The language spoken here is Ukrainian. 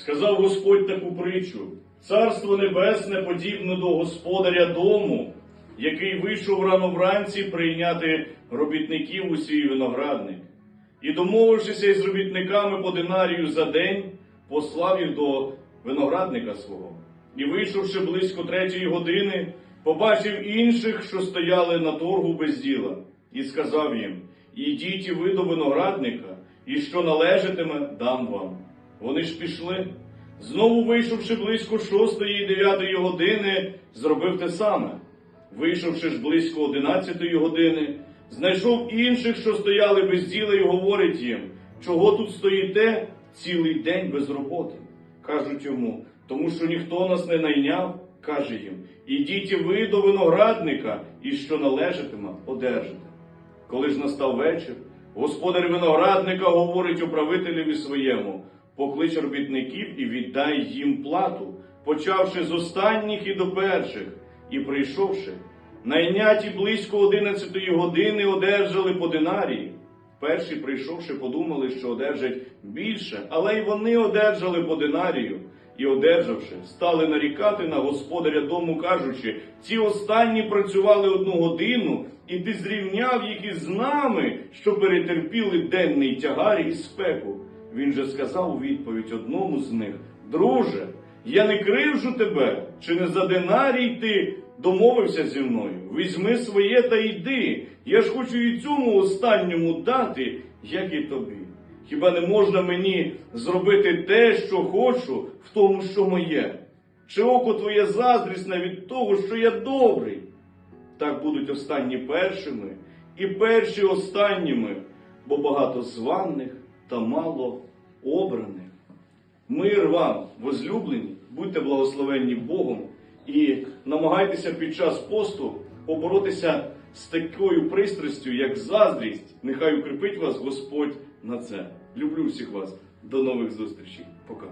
сказав Господь таку притчу: Царство Небесне подібне до господаря дому, який вийшов рано вранці прийняти робітників у свій виноградник. І, домовившися із робітниками по динарію за день, послав їх до виноградника свого. І, вийшовши близько третьої години, побачив інших, що стояли на торгу без діла, і сказав їм: Ідіть і ви до виноградника, і що належатиме, дам вам. Вони ж пішли. Знову вийшовши близько шостої і дев'ятої години, зробив те саме. Вийшовши ж близько одинадцятої години, знайшов інших, що стояли без діла, і говорить їм, чого тут стоїте цілий день без роботи. Кажуть йому, тому що ніхто нас не найняв, каже їм, ідіть і ви до виноградника, і що належатиме, одержите. Коли ж настав вечір, господар виноградника говорить управителеві своєму, поклич робітників і віддай їм плату, почавши з останніх і до перших, і прийшовши, найняті близько одинадцятої години одержали по динарії. Перші, прийшовши, подумали, що одержать більше, але й вони одержали по динарію. І, одержавши, стали нарікати на господаря дому, кажучи, ці останні працювали одну годину, і ти зрівняв їх із нами, що перетерпіли денний тягар і спеку. Він же сказав у відповідь одному з них: Друже, я не кривжу тебе, чи не за динарій ти домовився зі мною? Візьми своє та йди. Я ж хочу і цьому останньому дати, як і тобі. Хіба не можна мені зробити те, що хочу, в тому, що моє? Чи око твоє заздрісне від того, що я добрий? Так будуть останні першими, і перші останніми, бо багато званих та мало обраних. Мир вам, возлюблені, будьте благословенні Богом і намагайтеся під час посту поборотися з такою пристрастю, як заздрість. Нехай укріпить вас Господь на це. Люблю всіх вас. До нових зустрічей. Пока.